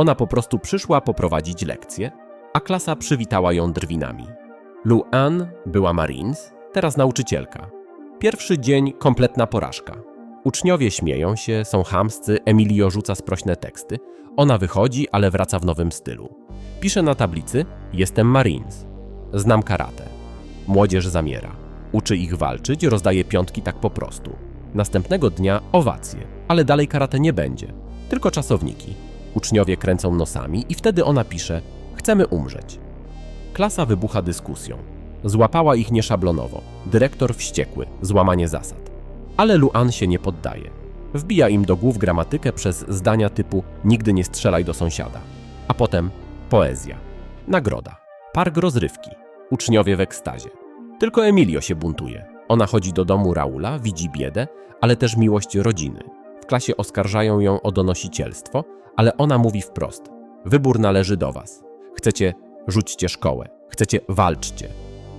Ona po prostu przyszła poprowadzić lekcję, a klasa przywitała ją drwinami. Luann była Marines, teraz nauczycielka. Pierwszy dzień kompletna porażka. Uczniowie śmieją się, są chamscy, Emilio rzuca sprośne teksty. Ona wychodzi, ale wraca w nowym stylu. Pisze na tablicy: Jestem Marines. Znam karate. Młodzież zamiera. Uczy ich walczyć, rozdaje piątki tak po prostu. Następnego dnia owacje, ale dalej karate nie będzie. Tylko czasowniki. Uczniowie kręcą nosami i wtedy ona pisze: Chcemy umrzeć. Klasa wybucha dyskusją. Złapała ich nieszablonowo. Dyrektor wściekły, złamanie zasad. Ale Luan się nie poddaje. Wbija im do głów gramatykę przez zdania typu nigdy nie strzelaj do sąsiada. A potem poezja. Nagroda. Park rozrywki. Uczniowie w ekstazie. Tylko Emilio się buntuje. Ona chodzi do domu Raula, widzi biedę, ale też miłość rodziny. Klasie oskarżają ją o donosicielstwo, ale ona mówi wprost: Wybór należy do was. Chcecie, rzućcie szkołę. Chcecie, walczcie.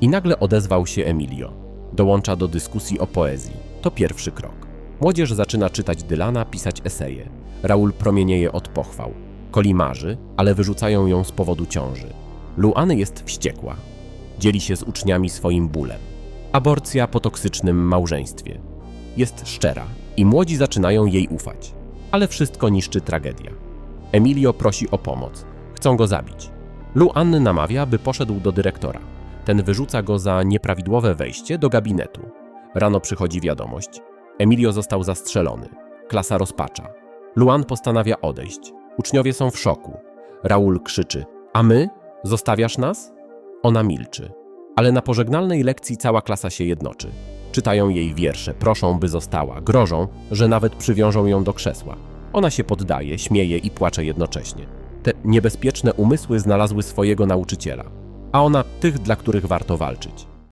I nagle odezwał się Emilio. Dołącza do dyskusji o poezji. To pierwszy krok. Młodzież zaczyna czytać Dylana, pisać eseje. Raul promienieje od pochwał. Koli marzy, ale wyrzucają ją z powodu ciąży. Luany jest wściekła. Dzieli się z uczniami swoim bólem. Aborcja po toksycznym małżeństwie. Jest szczera i młodzi zaczynają jej ufać. Ale wszystko niszczy tragedia. Emilio prosi o pomoc. Chcą go zabić. Luanny namawia, by poszedł do dyrektora. Ten wyrzuca go za nieprawidłowe wejście do gabinetu. Rano przychodzi wiadomość. Emilio został zastrzelony. Klasa rozpacza. Luan postanawia odejść. Uczniowie są w szoku. Raul krzyczy: A my? Zostawiasz nas? Ona milczy. Ale na pożegnalnej lekcji cała klasa się jednoczy. Czytają jej wiersze, proszą, by została, grożą, że nawet przywiążą ją do krzesła. Ona się poddaje, śmieje i płacze jednocześnie. Te niebezpieczne umysły znalazły swojego nauczyciela, a ona tych, dla których warto walczyć.